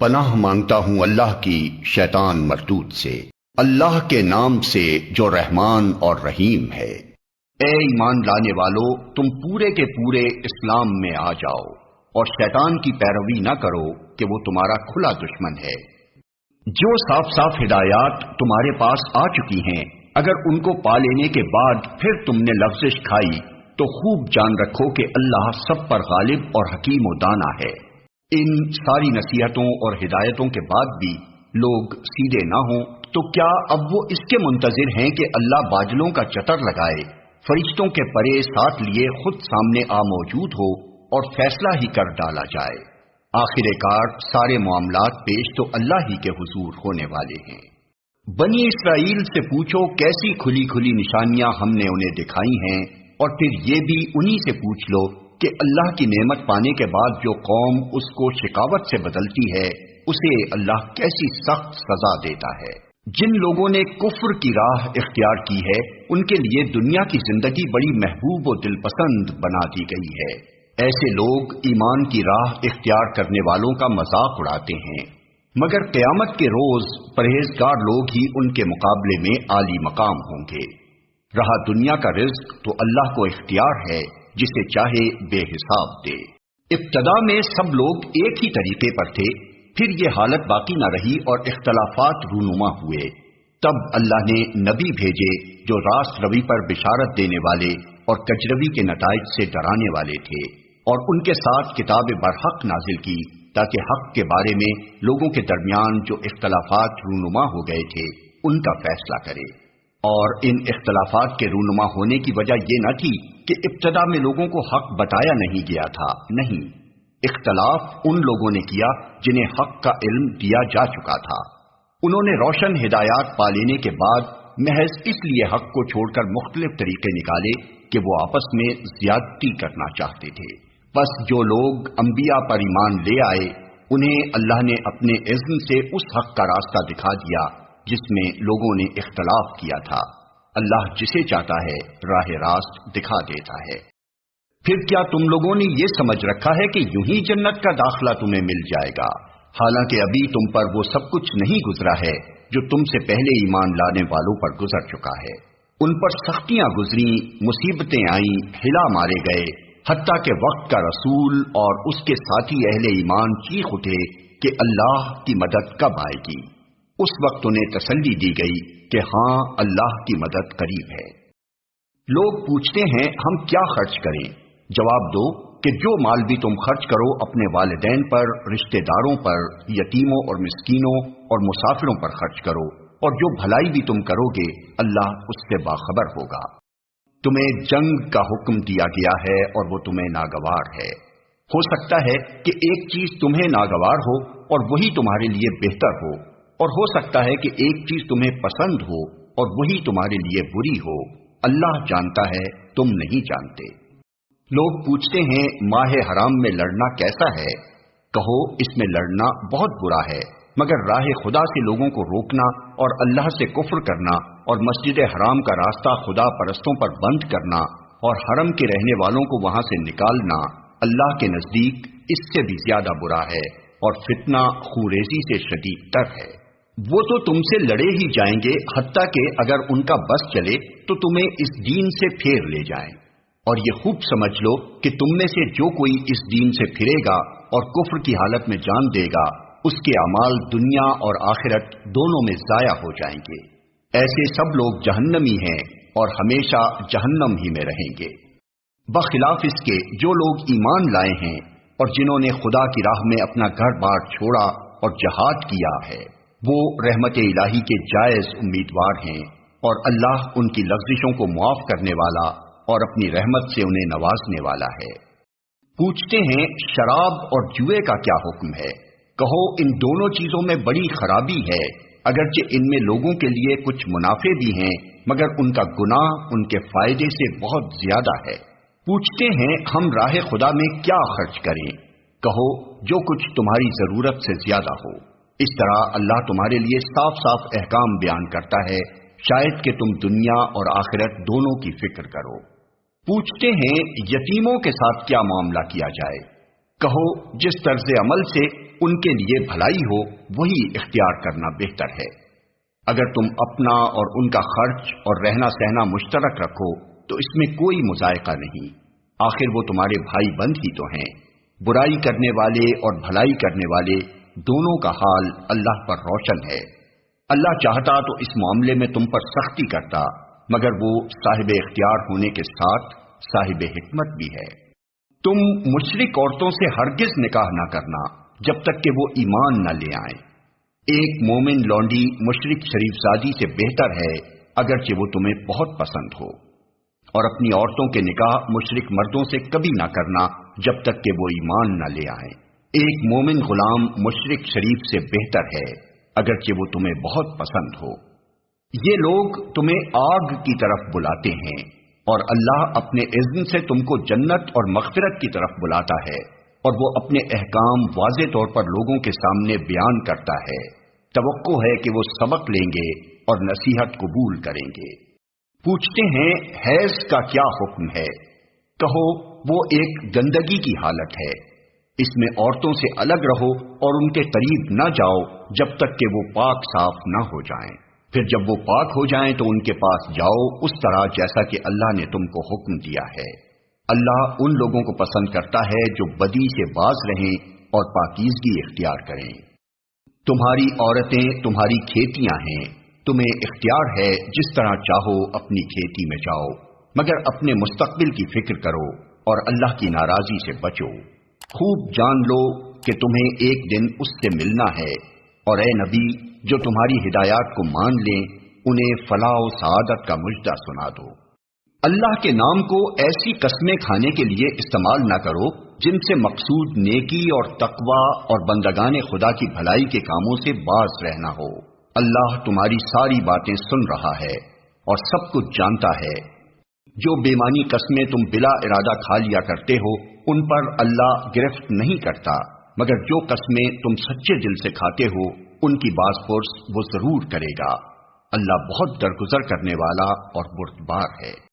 پناہ مانگتا ہوں اللہ کی شیطان مردود سے۔ اللہ کے نام سے جو رحمان اور رحیم ہے۔ اے ایمان لانے والو، تم پورے کے پورے اسلام میں آ جاؤ اور شیطان کی پیروی نہ کرو کہ وہ تمہارا کھلا دشمن ہے۔ جو صاف صاف ہدایات تمہارے پاس آ چکی ہیں، اگر ان کو پا لینے کے بعد پھر تم نے لفزش کھائی، تو خوب جان رکھو کہ اللہ سب پر غالب اور حکیم و دانا ہے۔ ان ساری نصیحتوں اور ہدایتوں کے بعد بھی لوگ سیدھے نہ ہوں، تو کیا اب وہ اس کے منتظر ہیں کہ اللہ باجلوں کا چتر لگائے، فرشتوں کے پرے ساتھ لیے خود سامنے آ موجود ہو اور فیصلہ ہی کر ڈالا جائے؟ آخر کار سارے معاملات پیش تو اللہ ہی کے حضور ہونے والے ہیں۔ بنی اسرائیل سے پوچھو کیسی کھلی کھلی نشانیاں ہم نے انہیں دکھائی ہیں، اور پھر یہ بھی انہی سے پوچھ لو کہ اللہ کی نعمت پانے کے بعد جو قوم اس کو شکاوت سے بدلتی ہے، اسے اللہ کیسی سخت سزا دیتا ہے۔ جن لوگوں نے کفر کی راہ اختیار کی ہے، ان کے لیے دنیا کی زندگی بڑی محبوب و دل پسند بنا دی گئی ہے۔ ایسے لوگ ایمان کی راہ اختیار کرنے والوں کا مذاق اڑاتے ہیں۔ مگر قیامت کے روز پرہیزگار لوگ ہی ان کے مقابلے میں عالی مقام ہوں گے۔ رہا دنیا کا رزق تو اللہ کو اختیار ہے جسے چاہے بے حساب دے۔ ابتدا میں سب لوگ ایک ہی طریقے پر تھے، پھر یہ حالت باقی نہ رہی اور اختلافات رونما ہوئے۔ تب اللہ نے نبی بھیجے جو راست روی پر بشارت دینے والے اور کجروی کے نتائج سے ڈرانے والے تھے اور ان کے ساتھ کتاب برحق نازل کی تاکہ حق کے بارے میں لوگوں کے درمیان جو اختلافات رونما ہو گئے تھے، ان کا فیصلہ کرے۔ اور ان اختلافات کے رونما ہونے کی وجہ یہ نہ تھی کہ ابتدا میں لوگوں کو حق بتایا نہیں گیا تھا۔ نہیں، اختلاف ان لوگوں نے کیا جنہیں حق کا علم دیا جا چکا تھا۔ انہوں نے روشن ہدایات پا لینے کے بعد محض اس لیے حق کو چھوڑ کر مختلف طریقے نکالے کہ وہ آپس میں زیادتی کرنا چاہتے تھے۔ بس جو لوگ انبیاء پر ایمان لے آئے، انہیں اللہ نے اپنے عزم سے اس حق کا راستہ دکھا دیا جس میں لوگوں نے اختلاف کیا تھا۔ اللہ جسے چاہتا ہے، راہ راست دکھا دیتا ہے۔ پھر کیا تم لوگوں نے یہ سمجھ رکھا ہے کہ یوں ہی جنت کا داخلہ تمہیں مل جائے گا؟ حالانکہ ابھی تم پر وہ سب کچھ نہیں گزرا ہے جو تم سے پہلے ایمان لانے والوں پر گزر چکا ہے۔ ان پر سختیاں گزری، مصیبتیں آئیں، ہلا مارے گئے۔ حتیٰ کہ وقت کا رسول اور اس کے ساتھی اہل ایمان چیخ اٹھے کہ اللہ کی مدد کب آئے گی۔ اس وقت انہیں تسلی دی گئی کہ ہاں اللہ کی مدد قریب ہے۔ لوگ پوچھتے ہیں، ہم کیا خرچ کریں؟ جواب دو کہ جو مال بھی تم خرچ کرو اپنے والدین پر، رشتہ داروں پر، یتیموں اور مسکینوں اور مسافروں پر خرچ کرو، اور جو بھلائی بھی تم کرو گے، اللہ اس سے باخبر ہوگا۔ تمہیں جنگ کا حکم دیا گیا ہے اور وہ تمہیں ناگوار ہے۔ ہو سکتا ہے کہ ایک چیز تمہیں ناگوار ہو اور وہی تمہارے لیے بہتر ہو۔ اور ہو سکتا ہے کہ ایک چیز تمہیں پسند ہو اور وہی تمہارے لیے بری ہو۔ اللہ جانتا ہے، تم نہیں جانتے۔ لوگ پوچھتے ہیں، ماہ حرام میں لڑنا کیسا ہے؟ کہو، اس میں لڑنا بہت برا ہے، مگر راہ خدا سے لوگوں کو روکنا اور اللہ سے کفر کرنا اور مسجد حرام کا راستہ خدا پرستوں پر بند کرنا اور حرم کے رہنے والوں کو وہاں سے نکالنا اللہ کے نزدیک اس سے بھی زیادہ برا ہے اور فتنہ خوریزی سے شدید تر ہے۔ وہ تو تم سے لڑے ہی جائیں گے، حتیٰ کہ اگر ان کا بس چلے تو تمہیں اس دین سے پھیر لے جائیں۔ اور یہ خوب سمجھ لو کہ تم میں سے جو کوئی اس دین سے پھرے گا اور کفر کی حالت میں جان دے گا، اس کے اعمال دنیا اور آخرت دونوں میں ضائع ہو جائیں گے۔ ایسے سب لوگ جہنمی ہیں اور ہمیشہ جہنم ہی میں رہیں گے۔ بخلاف اس کے جو لوگ ایمان لائے ہیں اور جنہوں نے خدا کی راہ میں اپنا گھر بار چھوڑا اور جہاد کیا ہے۔ وہ رحمت الہی کے جائز امیدوار ہیں اور اللہ ان کی لفزشوں کو معاف کرنے والا اور اپنی رحمت سے انہیں نوازنے والا ہے۔ پوچھتے ہیں، شراب اور جوئے کا کیا حکم ہے؟ کہو، ان دونوں چیزوں میں بڑی خرابی ہے، اگرچہ ان میں لوگوں کے لیے کچھ منافع بھی ہیں، مگر ان کا گناہ ان کے فائدے سے بہت زیادہ ہے۔ پوچھتے ہیں، ہم راہ خدا میں کیا خرچ کریں؟ کہو، جو کچھ تمہاری ضرورت سے زیادہ ہو۔ اس طرح اللہ تمہارے لیے صاف صاف احکام بیان کرتا ہے، شاید کہ تم دنیا اور آخرت دونوں کی فکر کرو۔ پوچھتے ہیں یتیموں کے ساتھ کیا معاملہ کیا جائے۔ کہو، جس طرز عمل سے ان کے لیے بھلائی ہو، وہی اختیار کرنا بہتر ہے۔ اگر تم اپنا اور ان کا خرچ اور رہنا سہنا مشترک رکھو، تو اس میں کوئی مذائقہ نہیں۔ آخر وہ تمہارے بھائی بند ہی تو ہیں۔ برائی کرنے والے اور بھلائی کرنے والے دونوں کا حال اللہ پر روشن ہے۔ اللہ چاہتا تو اس معاملے میں تم پر سختی کرتا، مگر وہ صاحب اختیار ہونے کے ساتھ صاحب حکمت بھی ہے۔ تم مشرق عورتوں سے ہرگز نکاح نہ کرنا، جب تک کہ وہ ایمان نہ لے آئیں۔ ایک مومن لونڈی مشرق شریف سازی سے بہتر ہے، اگرچہ وہ تمہیں بہت پسند ہو۔ اور اپنی عورتوں کے نکاح مشرق مردوں سے کبھی نہ کرنا، جب تک کہ وہ ایمان نہ لے آئیں۔ ایک مومن غلام مشرق شریف سے بہتر ہے، اگرچہ وہ تمہیں بہت پسند ہو۔ یہ لوگ تمہیں آگ کی طرف بلاتے ہیں اور اللہ اپنے عزم سے تم کو جنت اور مغفرت کی طرف بلاتا ہے اور وہ اپنے احکام واضح طور پر لوگوں کے سامنے بیان کرتا ہے۔ توقع ہے کہ وہ سبق لیں گے اور نصیحت قبول کریں گے۔ پوچھتے ہیں، حیض کا کیا حکم ہے؟ کہو، وہ ایک گندگی کی حالت ہے۔ اس میں عورتوں سے الگ رہو اور ان کے قریب نہ جاؤ جب تک کہ وہ پاک صاف نہ ہو جائیں۔ پھر جب وہ پاک ہو جائیں تو ان کے پاس جاؤ اس طرح جیسا کہ اللہ نے تم کو حکم دیا ہے۔ اللہ ان لوگوں کو پسند کرتا ہے جو بدی سے باز رہیں اور پاکیزگی اختیار کریں۔ تمہاری عورتیں تمہاری کھیتیاں ہیں۔ تمہیں اختیار ہے جس طرح چاہو اپنی کھیتی میں جاؤ، مگر اپنے مستقبل کی فکر کرو اور اللہ کی ناراضی سے بچو۔ خوب جان لو کہ تمہیں ایک دن اس سے ملنا ہے۔ اور اے نبی، جو تمہاری ہدایات کو مان لیں، انہیں فلاح و سعادت کا مجدہ سنا دو۔ اللہ کے نام کو ایسی قسمیں کھانے کے لیے استعمال نہ کرو جن سے مقصود نیکی اور تقوا اور بندگان خدا کی بھلائی کے کاموں سے باز رہنا ہو۔ اللہ تمہاری ساری باتیں سن رہا ہے اور سب کچھ جانتا ہے۔ جو بیمانی قسمیں تم بلا ارادہ کھا لیا کرتے ہو، ان پر اللہ گرفت نہیں کرتا۔ مگر جو قسمیں تم سچے دل سے کھاتے ہو، ان کی باز پرس وہ ضرور کرے گا۔ اللہ بہت درگزر کرنے والا اور بردبار ہے۔